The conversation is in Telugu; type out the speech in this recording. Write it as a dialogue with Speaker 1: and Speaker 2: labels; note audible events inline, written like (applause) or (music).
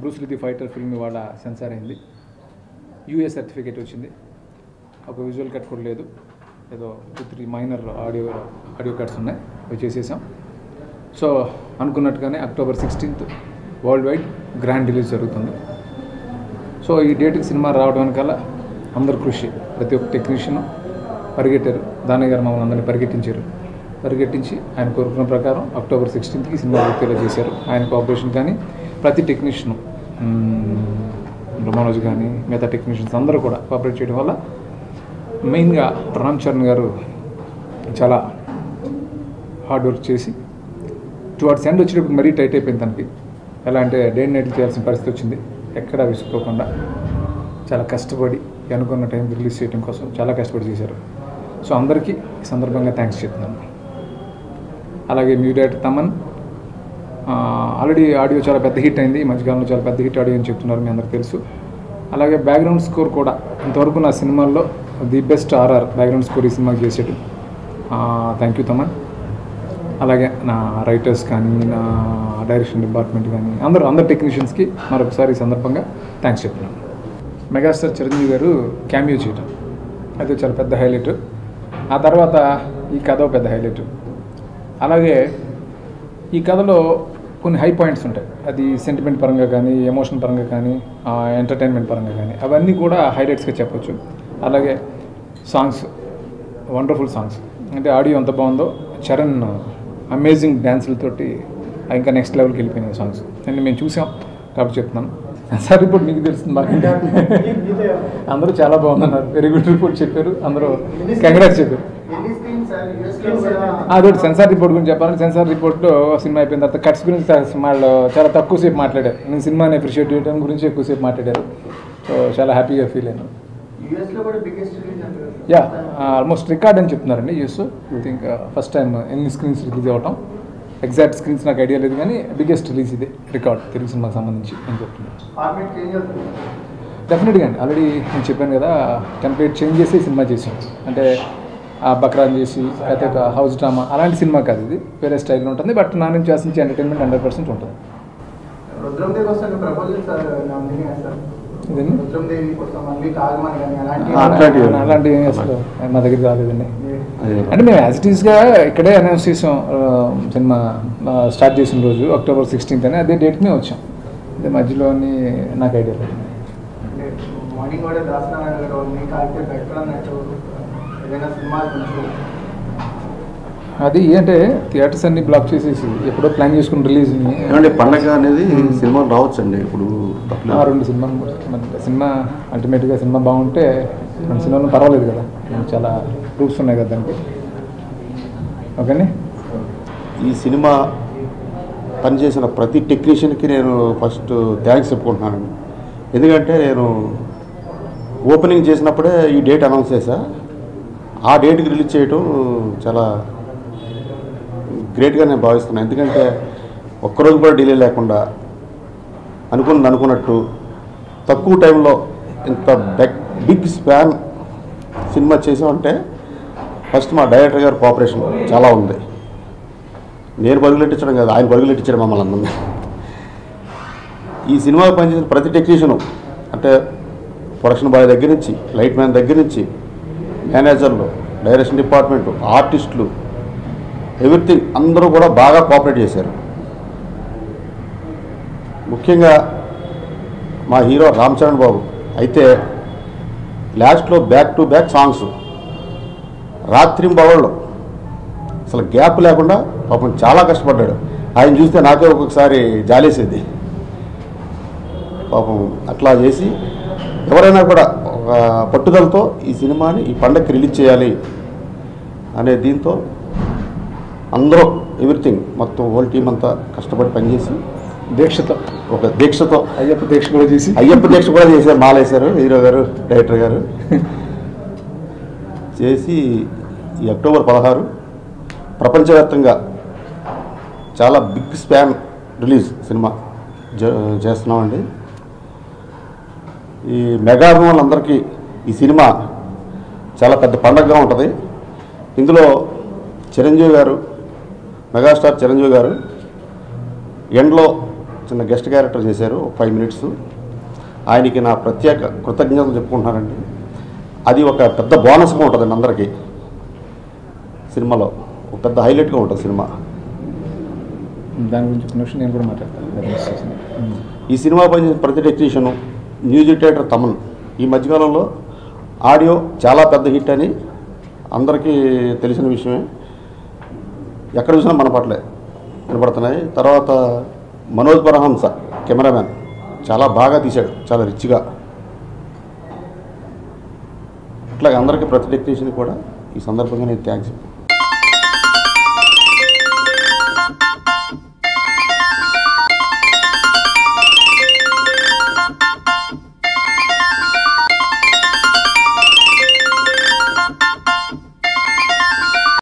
Speaker 1: బ్రూస్ ది ఫైటర్ ఫిల్మ్ ఇవాళ సెన్సార్ అయింది యూఏ సర్టిఫికేట్ వచ్చింది. ఒక విజువల్ కట్ కూడా లేదు. ఏదో two three minor audio audio cuts ఉన్నాయి. అవి చేసేసాం. సో అనుకున్నట్టుగానే October sixteenth worldwide grand release జరుగుతుంది. సో ఈ డేట్కి సినిమా రావడం వెనకాల అందరు కృషి. ప్రతి ఒక్క టెక్నీషియన్ పరిగెట్టారు. దానయ్య గారు మమ్మల్ని అందరినీ పరిగెట్టించారు. పరిగెట్టించి ఆయన కోరుకున్న ప్రకారం అక్టోబర్ సిక్స్టీన్త్కి సినిమా పూర్తిగా చేశారు. ఆయన కోఆపరేషన్ కానీ ప్రతి టెక్నీషియను మనోజ్ కానీ మిగతా టెక్నీషియన్స్ అందరూ కూడా కోఆపరేట్ చేయడం వల్ల మెయిన్గా రామ్ చరణ్ గారు చాలా హార్డ్ వర్క్ చేసి టువర్డ్స్ ఎండ్ వచ్చేటప్పుడు మరీ టైట్ అయిపోయింది తనకి. ఎలా అంటే డే నైట్ చేయాల్సిన పరిస్థితి వచ్చింది. ఎక్కడా విసుకోకుండా చాలా కష్టపడి అనుకున్న టైం రిలీజ్ చేయడం కోసం చాలా కష్టపడి చేశారు. సో అందరికీ ఈ సందర్భంగా థ్యాంక్స్ చెప్తున్నాను. అలాగే మ్యూడేట్ తమన్ ఆల్రెడీ ఆడియో చాలా పెద్ద హిట్ అయింది. మధ్యకాలంలో చాలా పెద్ద హిట్ ఆడియో అని చెప్తున్నారు మీ అందరికి తెలుసు. అలాగే బ్యాక్గ్రౌండ్ స్కోర్ కూడా ఇంతవరకు నా సినిమాల్లో the best RR background score ఈ సినిమాకి చేసాడు థ్యాంక్ యూ తమన్. అలాగే నా రైటర్స్ కానీ నా డైరెక్షన్ డిపార్ట్మెంట్ కానీ అందరూ అందరు టెక్నీషియన్స్కి మరొకసారి ఈ సందర్భంగా థ్యాంక్స్ చెప్తున్నాను. మెగాస్టార్ చిరంజీవి గారు క్యామియో చేయటం. అది చాలా పెద్ద హైలైట్ ఆ తర్వాత ఈ కథ పెద్ద హైలైట్ అలాగే ఈ కథలో కొన్ని హై పాయింట్స్ ఉంటాయి. అది సెంటిమెంట్ పరంగా కానీ ఎమోషన్ పరంగా కానీ ఎంటర్టైన్మెంట్ పరంగా కానీ. అవన్నీ కూడా హైలైట్స్గా చెప్పొచ్చు. అలాగే సాంగ్స్ వండర్ఫుల్ సాంగ్స్ అంటే ఆడియో ఎంత బాగుందో చరణ్ అమేజింగ్ డ్యాన్సులతోటి ఇంకా నెక్స్ట్ లెవెల్కి వెళ్ళిపోయినాయి సాంగ్స్ అండ్ మేము చూసాం కాబట్టి చెప్తున్నాను. సార్ రిపోర్ట్ మీకు తెలుస్తుంది బాగా అందరూ చాలా బాగుందన్నారు వెరీ గుడ్ రిపోర్ట్ చెప్పారు. అందరూ కంగ్రాట్స్ చెప్పారు. అదొకటి సెన్సార్ రిపోర్ట్ గురించి చెప్పాలంటే సెన్సార్ రిపోర్ట్లో సినిమా అయిపోయిన తర్వాత కట్స్ గురించి వాళ్ళు చాలా తక్కువసేపు మాట్లాడారు. నేను సినిమాని అప్రిషియేట్ చేయడం గురించి ఎక్కువసేపు మాట్లాడారు. సో చాలా హ్యాపీగా ఫీల్ అయ్యాను. యా ఆల్మోస్ట్ రికార్డ్ అని చెప్తున్నారండి US I think first time ఎన్ని స్క్రీన్స్ రిలీజ్ అవ్వటం ఎగ్జాక్ట్ స్క్రీన్స్ నాకు ఐడియా లేదు కానీ బిగ్గెస్ట్ రిలీజ్ ఇది రికార్డ్ తెలుగు సినిమాకి సంబంధించి అని చెప్తున్నాను డెఫినెట్గా అండి. ఆల్రెడీ నేను చెప్పాను కదా టెంప్లెట్ చేంజ్ చేసి సినిమా చేసాం అంటే ఆ బక్రాన్ చేసి లేకపోతే ఒక హౌస్ డ్రామా అలాంటి సినిమా కాదు ఇది. వేరే స్టైల్లో ఉంటుంది బట్ నా నుంచి ఆశించే ఎంటర్టైన్మెంట్ హండ్రెడ్ పర్సెంట్ ఉంటుంది. అలాంటివి ఏం అసలు మా దగ్గర రాలేదండి. అంటే మేము యాజ్ ఇట్ ఈస్గా ఇక్కడే అనౌన్స్ చేసాం సినిమా స్టార్ట్ చేసిన రోజు అక్టోబర్ సిక్స్టీన్త్ అని. అదే డేట్కి వచ్చాం. అదే మధ్యలోని నాకు ఐడియా లేదు.
Speaker 2: అంటే మార్నింగ్ కూడా దాసనారాయణ గారు ఏదైనా సినిమా
Speaker 3: అది అంటే థియేటర్స్ అన్ని బ్లాక్ చేసేసి ఎప్పుడో ప్లాన్ చేసుకుని రిలీజ్
Speaker 4: ఏమంటే పండగ అనేది సినిమా రావచ్చండి ఇప్పుడు? తప్పలేదు.
Speaker 1: రెండు సినిమాలు సినిమా అల్టిమేట్గా సినిమా బాగుంటే రెండు సినిమాలు పర్వాలేదు కదా. చాలా ప్రూఫ్స్ ఉన్నాయి కదా దానికి. ఓకేనే?
Speaker 4: ఈ సినిమా పనిచేసిన ప్రతి టెక్నీషియన్కి నేను ఫస్ట్ థ్యాంక్స్ చెప్పుకుంటున్నానండి. ఎందుకంటే నేను ఓపెనింగ్ చేసినప్పుడే ఈ డేట్ అనౌన్స్ చేశా. ఆ డేట్కి రిలీజ్ చేయటం చాలా గ్రేట్గా నేను భావిస్తున్నాను ఎందుకంటే ఒక్కరోజు కూడా డిలే లేకుండా అనుకున్నది అనుకున్నట్టు తక్కువ టైంలో ఇంత బిగ్ స్పాన్ సినిమా చేసామంటే ఫస్ట్ మా డైరెక్టర్ గారు కోఆపరేషన్ చాలా ఉంది. నేను పరుగులెట్టించడం కాదు ఆయన పరుగులెట్టించడం మమ్మల్ని అందరినీ. ఈ సినిమా పనిచేసిన ప్రతి టెక్నీషియను అంటే ప్రొడక్షన్ బాయ్ దగ్గర నుంచి లైట్ మ్యాన్ దగ్గర నుంచి మేనేజర్లు డైరెక్షన్ డిపార్ట్మెంట్ ఆర్టిస్టులు ఎవ్రీథింగ్ అందరూ కూడా బాగా కోఆపరేట్ చేశారు. ముఖ్యంగా మా హీరో రామ్ చరణ్ బాబు. అయితే లాస్ట్లో బ్యాక్ టు బ్యాక్ సాంగ్స్. రాత్రింబవళ్ళు అసలు గ్యాప్ లేకుండా పాపం చాలా కష్టపడ్డాడు. ఆయన చూస్తే నాకే ఒక్కొక్కసారి జాలేసేది. పాపం అట్లా చేసి ఎవరైనా కూడా ఒక పట్టుదలతో ఈ సినిమాని ఈ పండగకి రిలీజ్ చేయాలి అనే దీంతో అందరూ ఎవ్రీథింగ్ మొత్తం హోల్ టీం అంతా కష్టపడి పనిచేసి
Speaker 1: దీక్షతో
Speaker 4: ఒక దీక్షతో
Speaker 1: అయ్యప్ప దీక్ష కూడా చేసి.
Speaker 4: అయ్యప్ప దీక్ష కూడా చేశారు మాలేశారు హీరో గారు డైరెక్టర్ గారు. చేసి ఈ అక్టోబర్ పదహారు ప్రపంచవ్యాప్తంగా చాలా బిగ్ స్పాన్ రిలీజ్ సినిమా చేస్తున్నామండి. ఈ మెగా అభిమానులందరికీ ఈ సినిమా చాలా పెద్ద పండగగా ఉంటుంది. ఇందులో చిరంజీవి గారు మెగాస్టార్ చిరంజీవి గారు. ఎండ్లో చిన్న గెస్ట్ క్యారెక్టర్ చేశారు ఫైవ్ మినిట్స్. ఆయనకి నా ప్రత్యేక కృతజ్ఞతలు చెప్పుకుంటున్నానండి. అది ఒక పెద్ద బోనస్గా ఉంటుందండి అందరికీ. సినిమాలో ఒక పెద్ద హైలైట్గా ఉంటుంది సినిమా.
Speaker 1: దాని గురించి నేను కూడా మాట్లాడతాను. ఉమ్. (laughs)
Speaker 4: ఈ సినిమా పనిచేసిన ప్రతి టెక్నీషియను మ్యూజిక్ డైరెక్టర్ తమన్. ఈ మధ్యకాలంలో ఆడియో చాలా పెద్ద హిట్ అని అందరికీ తెలిసిన విషయమే. ఎక్కడ చూసినా మన పట్లే కనపడుతున్నాయి తర్వాత మనోజ్ పరహంస కెమెరామ్యాన్. చాలా బాగా తీశాడు. చాలా రిచ్గా. అట్లాగే అందరికీ ప్రతి టెక్నీషియన్ కూడా ఈ సందర్భంగా నేను థ్యాంక్స్